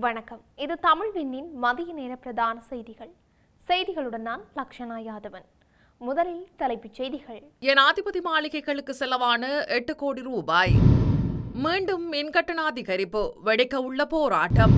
வணக்கம். இது தமிழ் விண்ணின் மதிய நேர பிரதான செய்திகள். செய்திகளுடன் நான் லக்ஷனா யாதவன். முதலில் தலைப்புச் செய்திகள். ஜனாதிபதி மாளிகைகளுக்கு செலவான எட்டு கோடி ரூபாய். மீண்டும் மின்கட்டண அதிகரிப்பு வெடிக்க உள்ள போராட்டம்.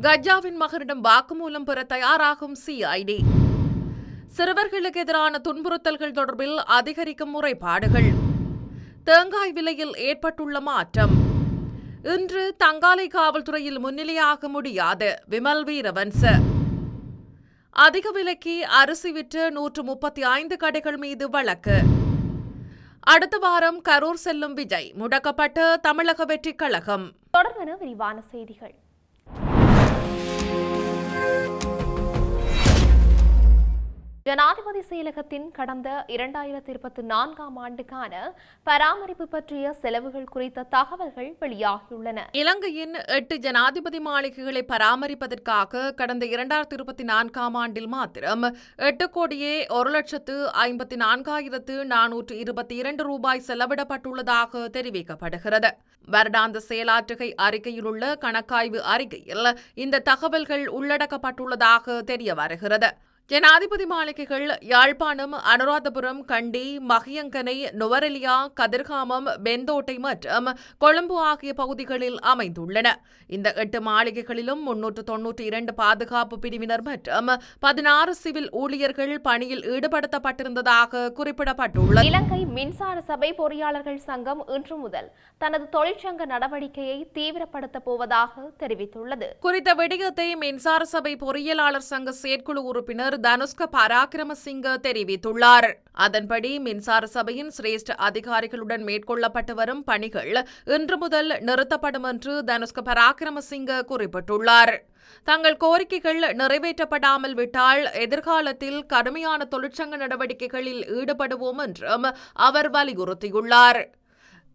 கஜாவின் மகனிடம் வாக்குமூலம் பெற தயாராகும் சிஐடி சிறுவர்களுக்கு எதிரான துன்புறுத்தல்கள் தொடர்பில் அதிகரிக்கும் முறைப்பாடுகள். தேங்காய் விலையில் ஏற்பட்டுள்ள மாற்றம். இன்று தங்காலை காவல்துறையில் முன்னிலையாக முடியாது. விமல் வீரவன்ச. அதிக விலைக்கு அரிசி விற்று நூற்று முப்பத்தி ஐந்து கடைகள் மீது வழக்கு. அடுத்த வாரம் கரூர் செல்லும் விஜய். முடக்கப்பட்ட தமிழக வெற்றிக் கழகம். தொடர்பான விரிவான செய்திகள். ஜனாதிபதி செயலகத்தின் கடந்த இரண்டாயிரத்தி இருபத்தி நான்காம் ஆண்டுக்கான பராமரிப்பு பற்றிய செலவுகள் குறித்த தகவல்கள் வெளியாகியுள்ளன. இலங்கையின் எட்டு ஜனாதிபதி மாளிகைகளை பராமரிப்பதற்காக கடந்த இரண்டாயிரத்தி இருபத்தி நான்காம் ஆண்டில் மாத்திரம் எட்டு கோடியே ஒரு லட்சத்து ஐம்பத்தி நான்காயிரத்து நானூற்று இருபத்தி இரண்டு ரூபாய் செலவிடப்பட்டுள்ளதாக தெரிவிக்கப்படுகிறது. வருடாந்த செயலாற்றுகை அறிக்கையிலுள்ள கணக்காய்வு அறிக்கையில் இந்த தகவல்கள் உள்ளடக்கப்பட்டுள்ளதாக தெரிய வருகிறது. ஜனாதிபதி மாளிகைகள் யாழ்ப்பாணம் அனுராதபுரம் கண்டி மகியங்கனை நுவரெலியா கதிர்காமம் பெந்தோட்டை மற்றும் கொழும்பு ஆகிய பகுதிகளில் அமைந்துள்ளன. இந்த எட்டு மாளிகைகளிலும் முன்னூற்று தொன்னூற்றி இரண்டு பாதுகாப்பு பிரிவினர் மற்றும் பதினாறு சிவில் ஊழியர்கள் பணியில் ஈடுபடுத்தப்பட்டிருந்ததாக குறிப்பிடப்பட்டுள்ளது. இலங்கை மின்சார சபை பொறியாளர்கள் சங்கம் இன்று முதல் தனது தொழிற்சங்க நடவடிக்கையை தீவிரப்படுத்தப் போவதாக தெரிவித்துள்ளது. குறித்த விடயத்தை மின்சார சபை பொறியியலாளர் சங்க செயற்குழு உறுப்பினர் தனுஷ்க பராக்கிரமசிங்க தெரிவித்துள்ளார். அதன்படி மின்சார சபையின் சிரேஷ்ட அதிகாரிகளுடன் மேற்கொள்ளப்பட்டு வரும் பணிகள் இன்று முதல் நிறுத்தப்படும் என்று தனுஷ்க பராக்கிரமசிங்க குறிப்பிட்டுள்ளார். தங்கள் கோரிக்கைகள் நிறைவேற்றப்படாமல் விட்டால் எதிர்காலத்தில் கடுமையான தொழிற்சங்க நடவடிக்கைகளில் ஈடுபடுவோம் என்றும் அவர் வலியுறுத்தியுள்ளார்.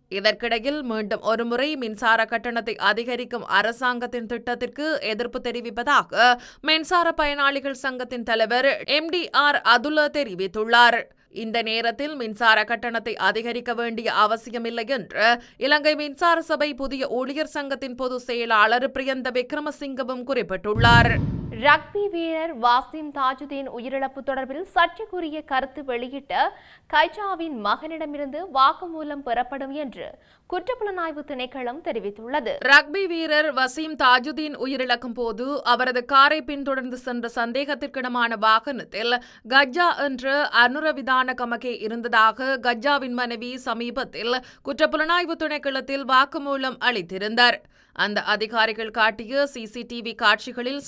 இதற்கிடையில் மீண்டும் ஒருமுறை மின்சார கட்டணத்தை அதிகரிக்கும் அரசாங்கத்தின் திட்டத்திற்கு எதிர்ப்பு தெரிவிப்பதாக மின்சார பயனாளிகள் சங்கத்தின் தலைவர் எம் டி ஆர் அதுல தெரிவித்துள்ளார். இந்த நேரத்தில் மின்சார கட்டணத்தை அதிகரிக்க வேண்டிய அவசியமில்லை என்று இலங்கை மின்சார சபை புதிய ஊழியர் சங்கத்தின் பொதுச் செயலாளர் பிரியந்த விக்ரமசிங்கவும் குறிப்பிட்டுள்ளார். ரக்பி வீரர் வாசிம் தாஜுதீன் உயிரிழப்பு தொடர்பில் சர்ச்சைக்குரிய கருத்து வெளியிட்ட கைஜாவின் மகனிடமிருந்து வாக்குமூலம் பெறப்படும் என்று குற்றப்புலனாய்வு திணைக்களம் தெரிவித்துள்ளது. ரக்பி வீரர் வசீம் தாஜுதீன் உயிரிழக்கும் போது அவரது காரை பின்தொடர்ந்து சென்ற சந்தேகத்திற்கிடமான வாகனத்தில் கஜ்ஜா என்ற அனுரவிதான கமகே இருந்ததாக கஜ்ஜாவின் மனைவி சமீபத்தில் குற்றப்புலனாய்வு திணைக்களத்தில் வாக்குமூலம் அளித்திருந்தார். அந்த அதிகாரிகள் காட்டிய சிசிடிவி காட்சிகளில்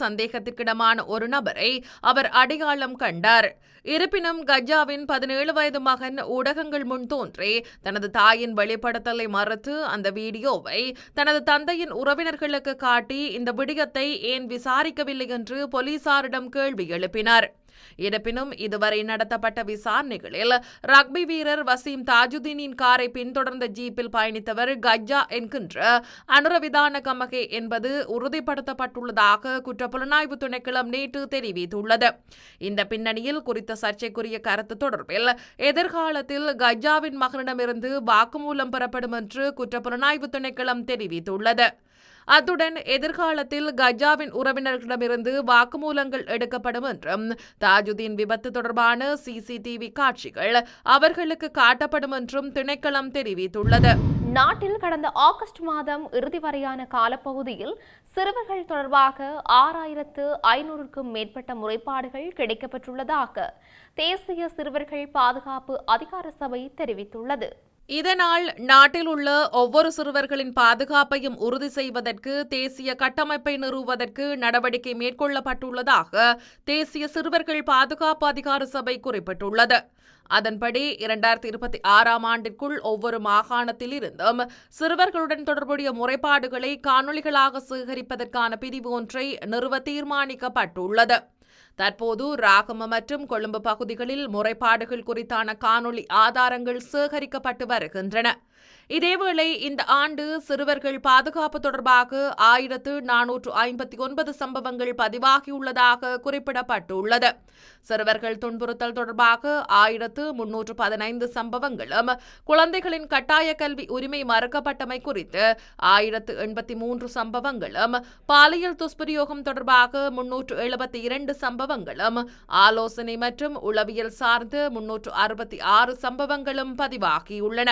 சந்தேகத்திற்கிடமான ஒரு நபரை அவர் அடையாளம் கண்டார். இருப்பினும் கஜாவின் பதினேழு வயது மகன் ஊடகங்கள் முன் தோன்றி தனது தாயின் வெளிப்படுத்தலை மறுத்து அந்த வீடியோவை தனது தந்தையின் உறவினர்களுக்கு காட்டி இந்த விடயத்தை ஏன் விசாரிக்கவில்லை என்று போலீசாரிடம் கேள்வி எழுப்பினார். இருப்பினும் இதுவரை நடத்தப்பட்ட விசாரணைகளில் ரக்பி வீரர் வசீம் தாஜுதீனின் காரை பின்தொடர்ந்த ஜீப்பில் பயணித்தவர் கஜ்ஜா என்கின்ற அனுரவிதான கமகே என்பது உறுதிப்படுத்தப்பட்டுள்ளதாக குற்றப்புலனாய்வு திணைக்களம் நேற்று தெரிவித்துள்ளது. இந்த பின்னணியில் குறித்த சர்ச்சைக்குரிய கருத்து தொடர்பில் எதிர்காலத்தில் கஜ்ஜாவின் மகனிடமிருந்து வாக்குமூலம் பெறப்படும் என்று குற்றப்புலனாய்வு திணைக்களம் தெரிவித்துள்ளது. அத்துடன் எதிர்காலத்தில் கஜாவின் உறவினர்களிடமிருந்து வாக்குமூலங்கள் எடுக்கப்படும் என்றும் தாஜுதீன் விபத்து தொடர்பான சிசிடிவி காட்சிகள் அவர்களுக்கு காட்டப்படும் என்றும் திணைக்களம் தெரிவித்துள்ளது. நாட்டில் கடந்த ஆகஸ்ட் மாதம் இறுதி வரையான காலப்பகுதியில் சிறுவர்கள் தொடர்பாக ஆறாயிரத்து ஐநூறுக்கும் மேற்பட்ட முறைப்பாடுகள் கிடைக்கப்பட்டுள்ளதாக தேசிய சிறுவர்கள் பாதுகாப்பு அதிகார சபை தெரிவித்துள்ளது. இதனால் நாட்டில் உள்ள ஒவ்வொரு சிறுவர்களின் பாதுகாப்பையும் உறுதி செய்வதற்கு தேசிய கட்டமைப்பை நிறுவுவதற்கு நடவடிக்கை மேற்கொள்ளப்பட்டுள்ளதாக தேசிய சிறுவர்கள் பாதுகாப்பு அதிகார சபை குறிப்பிட்டுள்ளது. அதன்படி இரண்டாயிரத்தி இருபத்தி ஆறாம் ஆண்டிற்குள் ஒவ்வொரு மாகாணத்தில் இருந்தும் சிறுவர்களுடன் தொடர்புடைய முறைப்பாடுகளை காணொலிகளாக சேகரிப்பதற்கான பிரிவு ஒன்றை நிறுவ தீர்மானிக்கப்பட்டுள்ளது. தற்போது ராகம மற்றும் கொழும்பு பகுதிகளில் முறைப்பாடுகள் குறித்தான காணொளி ஆதாரங்கள் சேகரிக்கப்பட்டு வருகின்றன. இதேவேளை இந்த ஆண்டு சிறுவர்கள் பாதுகாப்பு தொடர்பாக ஆயிரத்து நானூற்று ஐம்பத்தி ஒன்பது சம்பவங்கள் பதிவாகியுள்ளதாக குறிப்பிடப்பட்டுள்ளது. சிறுவர்கள் துன்புறுத்தல் தொடர்பாக ஆயிரத்து முன்னூற்று பதினைந்து சம்பவங்களும் குழந்தைகளின் கட்டாய கல்வி உரிமை மறுக்கப்பட்டமை குறித்து ஆயிரத்து எண்பத்தி மூன்று சம்பவங்களும் பாலியல் துஷ்பிரயோகம் தொடர்பாக முன்னூற்று எழுபத்தி இரண்டு சம்பவங்களும் ஆலோசனை மற்றும் உளவியல் சார்ந்து முன்னூற்று அறுபத்தி ஆறு சம்பவங்களும் பதிவாகியுள்ளன.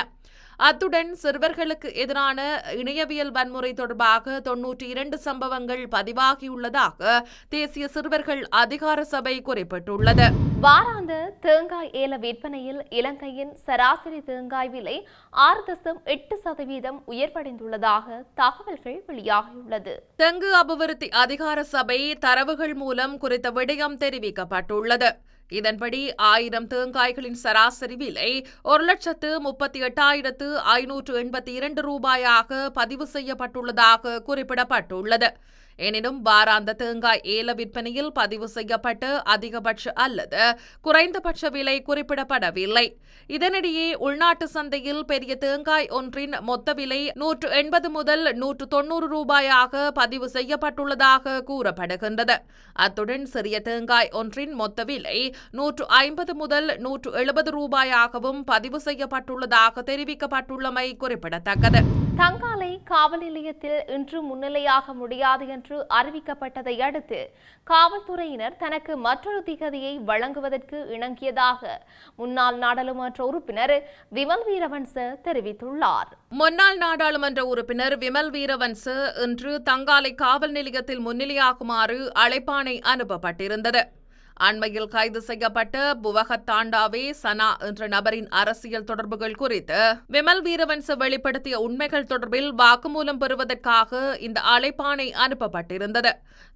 அத்துடன் சிறுவர்களுக்கு எதிரான இணையவியல் வன்முறை தொடர்பாக தொன்னூற்றி இரண்டு சம்பவங்கள் பதிவாகியுள்ளதாக தேசிய சிறுவர்கள் அதிகார சபை குறிப்பிட்டுள்ளது. வாராந்த தேங்காய் ஏல விற்பனையில் இலங்கையின் சராசரி தேங்காய் விலை ஆறு தசம் எட்டு சதவீதம் உயர்வடைந்துள்ளதாக தகவல்கள் வெளியாகியுள்ளது. தெங்கு அபிவிருத்தி அதிகார சபை தரவுகள் மூலம் குறித்த விடயம் தெரிவிக்கப்பட்டுள்ளது. இதன்படி ஆயிரம் தேங்காய்களின் சராசரி விலை ஒரு லட்சத்து முப்பத்தி எட்டாயிரத்து ஐநூற்று எண்பத்தி இரண்டு ரூபாயாக பதிவு செய்யப்பட்டுள்ளதாக குறிப்பிடப்பட்டுள்ளது. எனினும் வாராந்த தேங்காய் ஏல விற்பனையில் பதிவு செய்யப்பட்டு அதிகபட்ச அல்லது குறைந்தபட்ச விலை குறிப்பிடப்படவில்லை. இதனிடையே உள்நாட்டு சந்தையில் பெரிய தேங்காய் ஒன்றின் மொத்த விலை நூற்று எண்பது முதல் நூற்று தொன்னூறு ரூபாயாக பதிவு செய்யப்பட்டுள்ளதாக கூறப்படுகின்றது. அத்துடன் சிறிய தேங்காய் ஒன்றின் மொத்த விலை நூற்று ஐம்பது முதல் நூற்று எழுபது ரூபாயாகவும் பதிவு செய்யப்பட்டுள்ளதாக தெரிவிக்கப்பட்டுள்ளமை குறிப்பிடத்தக்கது. தங்காலை காவல் நிலையத்தில் இன்று முன்னிலையாக முடியாது என்று அறிவிக்கப்பட்டதை அடுத்து காவல்துறையினர் தனக்கு மற்றொரு திகதியை வழங்குவதற்கு இணங்கியதாக முன்னாள் நாடாளுமன்ற உறுப்பினர் விமல் வீரவன்ச தெரிவித்துள்ளார். முன்னாள் நாடாளுமன்ற உறுப்பினர் விமல் வீரவன்ச இன்று தங்காலை காவல் நிலையத்தில் முன்னிலையாகுமாறு அழைப்பாணை அனுப்பப்பட்டிருந்தது. அண்மையில் கைது செய்யப்பட்ட புவகத்தாண்டாவே சனா என்ற நபரின் அரசியல் தொடர்புகள் குறித்து விமல் வீரவன்ச வெளிப்படுத்திய உண்மைகள் தொடர்பில் வாக்குமூலம் பெறுவதற்காக இந்த அழைப்பானை அனுப்பப்பட்டிருந்தது.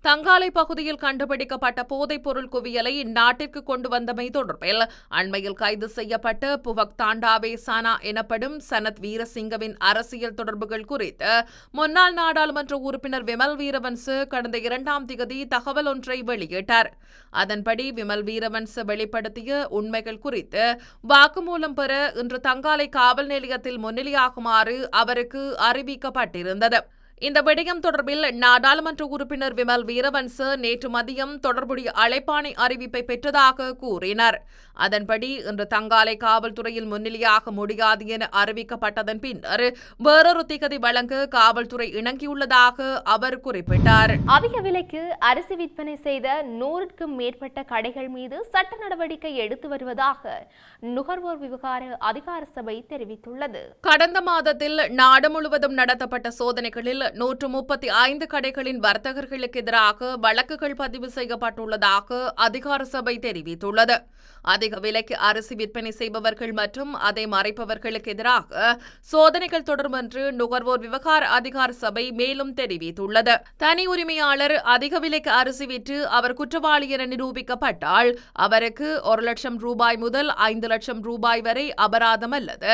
தங்காலை பகுதியில் கண்டுபிடிக்கப்பட்ட போதைப் பொருள் குவியலை இந்நாட்டிற்கு கொண்டு வந்தமை தொடர்பில் அண்மையில் கைது செய்யப்பட்ட புவக் தாண்டாவே சனா எனப்படும் சனத் வீரசிங்கவின் அரசியல் தொடர்புகள் குறித்து முன்னாள் நாடாளுமன்ற உறுப்பினர் விமல் வீரவன்சு கடந்த இரண்டாம் திகதி தகவல் ஒன்றை வெளியிட்டார். அதன்படி விமல் வீரவன்ச வெளிப்படுத்திய உண்மைகள் குறித்து வாக்குமூலம் பெற இன்று தங்காலை காவல் நிலையத்தில் முன்னிலையாகுமாறு அவருக்கு அறிவிக்கப்பட்டிருந்தது. இந்த விடயம் தொடர்பில் நாடாளுமன்ற உறுப்பினர் விமல் வீரவன்ச நேற்று மதியம் தொடர்புடைய அழைப்பாணை அறிவிப்பை பெற்றதாக கூறினார். அதன்படி இன்று தங்காலை காவல்துறையில் முன்னிலையாக முடியாது என அறிவிக்கப்பட்டதன் பின்னர் வேறொரு திகதி வழங்க காவல்துறை இணங்கியுள்ளதாக அவர் குறிப்பிட்டார். அதிக விலைக்கு அரிசி விற்பனை செய்த நூறுக்கும் மேற்பட்ட கடைகள் மீது சட்ட நடவடிக்கை எடுத்து வருவதாக நுகர்வோர் விவகார அதிகார சபை தெரிவித்துள்ளது. கடந்த மாதத்தில் நாடு முழுவதும் நடத்தப்பட்ட சோதனைகளில் நூற்று முப்பத்தி ஐந்து கடைகளின் வர்த்தகர்களுக்கு எதிராக வழக்குகள் பதிவு செய்யப்பட்டுள்ளதாக அதிகார சபை தெரிவித்துள்ளது. அதிக விலைக்கு அரிசி விற்பனை செய்பவர்கள் மற்றும் அதை மறைப்பவர்களுக்கு எதிராக சோதனைகள் தொடரும் என்று நுகர்வோர் விவகார அதிகார சபை மேலும் தெரிவித்துள்ளது. தனி உரிமையாளர் அதிக விலைக்கு அரிசி விற்று அவர் குற்றவாளி என நிரூபிக்கப்பட்டால் அவருக்கு ஒரு லட்சம் ரூபாய் முதல் ஐந்து லட்சம் ரூபாய் வரை அபராதம் அல்லது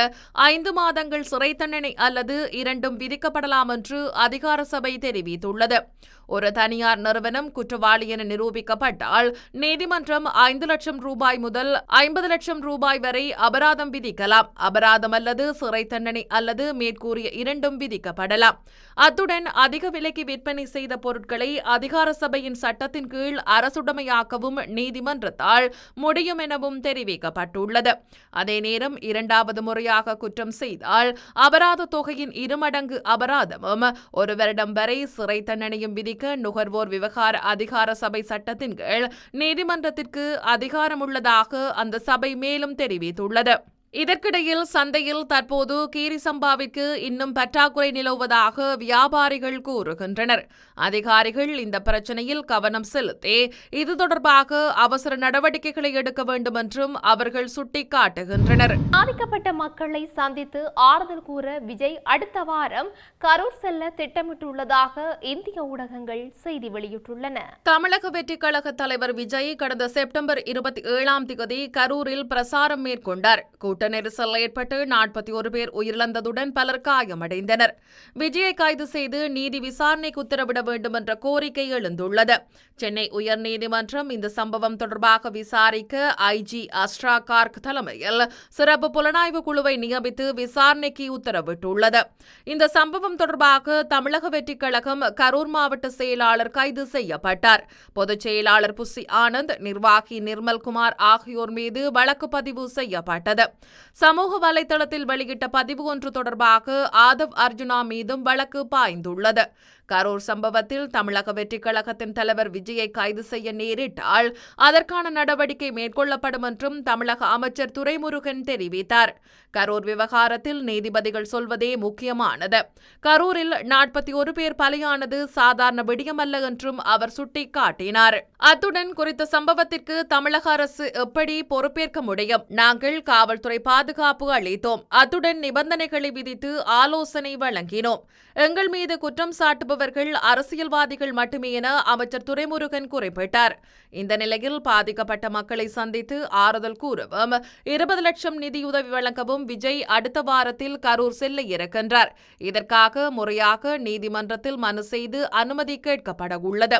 ஐந்து மாதங்கள் சிறை தண்டனை அல்லது இரண்டும் விதிக்கப்படலாம் என்று அதிகார சபை தெரிவித்துள்ளது. ஒரு தனியார் நிறுவனம் குற்றவாளி என நிரூபிக்கப்பட்டால் நீதிமன்றம் ஐந்து லட்சம் ரூபாய் முதல் ஐம்பது லட்சம் ரூபாய் வரை அபராதம் விதிக்கலாம். அபராதம் அல்லது சிறை தண்டனை அல்லது மேற்கூறிய இரண்டும் விதிக்கப்படலாம். அத்துடன் அதிக விலைக்கு விற்பனை செய்த பொருட்களை அதிகார சபையின் சட்டத்தின் கீழ் அரசுடைமையாக்கவும் நீதிமன்றத்தால் முடியும் எனவும் தெரிவிக்கப்பட்டுள்ளது. அதே நேரம் இரண்டாவது முறையாக குற்றம் செய்தால் அபராத தொகையின் இருமடங்கு அபராதமும் ஒரு வருடம் வரை சிறை தண்டனையும் நீக்க நுகர்வோர் விவகார அதிகார சபை சட்டத்தின் கீழ் நீதிமன்றத்திற்கு அதிகாரம் உள்ளதாக அந்த சபை மேலும் தெரிவித்துள்ளது. இதற்கிடையில் சந்தையில் தற்போது கீரி சம்பாவிற்கு இன்னும் பற்றாக்குறை நிலவுவதாக வியாபாரிகள் கூறுகின்றனர். அதிகாரிகள் இந்த பிரச்சனையில் கவனம் செலுத்தி இது தொடர்பாக அவசர நடவடிக்கைகளை எடுக்க வேண்டும் என்றும் அவர்கள் சுட்டிக்காட்டுகின்றனர். பாதிக்கப்பட்ட மக்களை சந்தித்து ஆறுதல் கூற விஜய் அடுத்த வாரம் கரூர் செல்ல திட்டமிட்டுள்ளதாக இந்திய ஊடகங்கள் செய்தி வெளியிட்டுள்ளன. தமிழக வெற்றிக் கழக தலைவர் விஜய் கடந்த செப்டம்பர் இருபத்தி ஏழாம் தேதி கரூரில் பிரசாரம் மேற்கொண்டார். கூட்ட கூட்ட நெரிசல் ஏற்பட்டு நாற்பத்தி ஒரு பேர் உயிரிழந்ததுடன் பலர் காயமடைந்தனர். விஜயை கைது செய்து நீதி விசாரணைக்கு உத்தரவிட வேண்டும் என்ற கோரிக்கை எழுந்துள்ளது. சென்னை உயர்நீதிமன்றம் இந்த சம்பவம் தொடர்பாக விசாரிக்க ஐஜி அஸ்ட்ரா கார்க் தலைமையில் சிறப்பு புலனாய்வு குழுவை நியமித்து விசாரணைக்கு உத்தரவிட்டுள்ளது. இந்த சம்பவம் தொடர்பாக தமிழக வெற்றிக் கழகம் கரூர் மாவட்ட செயலாளர் கைது செய்யப்பட்டார். பொதுச் செயலாளர் புசி ஆனந்த் நிர்வாகி நிர்மல்குமார் ஆகியோர் மீது வழக்கு பதிவு செய்யப்பட்டது. சமூக வலைதளத்தில் வெளியிட்ட பதிவு ஒன்று தொடர்பாக ஆதவ் அர்ஜுனா மீதும் வழக்கு பாய்ந்துள்ளது. கரூர் சம்பவத்தில் தமிழக வெற்றிக் கழகத்தின் தலைவர் விஜயை கைது செய்ய நேரிட்டால் அதற்கான நடவடிக்கை மேற்கொள்ளப்படும் என்றும் தமிழக அமைச்சர் துரைமுருகன் தெரிவித்தார். கரூர் விவகாரத்தில் நீதிபதிகள் சொல்வதே முக்கியமானது. கரூரில் நாற்பத்தி ஒரு பேர் பலியானது சாதாரண விடியமல்ல என்றும் அவர் சுட்டிக்காட்டினார். அத்துடன் குறித்த சம்பவத்திற்கு தமிழக அரசு எப்படி பொறுப்பேற்க முடியும்? நாங்கள் காவல்துறை பாதுகாப்பு அளித்தோம். அத்துடன் நிபந்தனைகளை விதித்து ஆலோசனை வழங்கினோம். எங்கள் மீது குற்றம் சாட்டுபவர்கள் அரசியல்வாதிகள் மட்டுமே என அமைச்சர் துரைமுருகன் குறிப்பிட்டார். இந்த நிலையில் பாதிக்கப்பட்ட மக்களை சந்தித்து ஆறுதல் கூறவும் இருபது லட்சம் நிதியுதவி வழங்கவும் விஜய் அடுத்த வாரத்தில் கரூர் செல்ல இருக்கின்றார். இதற்காக முறையாக நீதிமன்றத்தில் மனு செய்து அனுமதி கேட்கப்பட உள்ளது.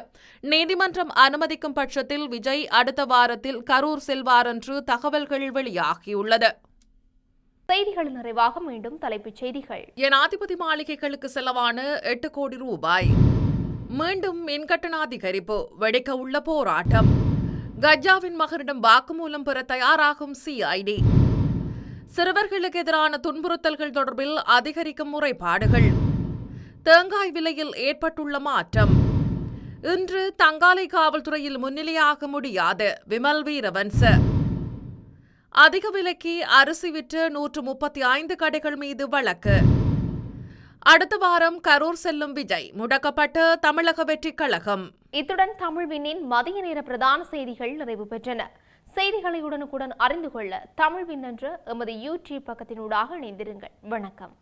நீதிமன்றம் அனுமதிக்கும் பட்சத்தில் விஜய் அடுத்த வாரத்தில் கரூர் செல்வார் என்று தகவல்கள் வெளியாகியுள்ளது. செய்திகள் நிறைவாக மீண்டும் தலைப்புச் செய்திகள். ஜனாதிபதி மாளிகைகளுக்கு செலவான எட்டு கோடி ரூபாய். மீண்டும் மின்கட்டண அதிகரிப்பு வெடிக்க உள்ள போராட்டம். கஜாவின் மகனிடம் வாக்குமூலம் பெற தயாராகும் சிஐடி சிறுவர்களுக்கு எதிரான துன்புறுத்தல்கள் தொடர்பில் அதிகரிக்கும் முறைப்பாடுகள். தேங்காய் விலையில் ஏற்பட்டுள்ள மாற்றம். இன்று தங்காலை காவல்துறையில் முன்னிலையாக முடியாது விமல் வீரவன்ச. அதிக விலைக்கு அரிசி விற்று நூற்று முப்பத்தி ஐந்து கடைகள் மீது வழக்கு. அடுத்த வாரம் கரூர் செல்லும் விஜய். முடக்கப்பட்ட தமிழக வெற்றி கழகம். இத்துடன் தமிழ்வினின் மதிய நேர பிரதான செய்திகள் நிறைவு பெற்றன. செய்திகளை உடனுக்குடன் அறிந்து கொள்ள தமிழ்வின் என்ற எமது யூடியூப் பக்கத்தினூடாக இணைந்திருங்கள். வணக்கம்.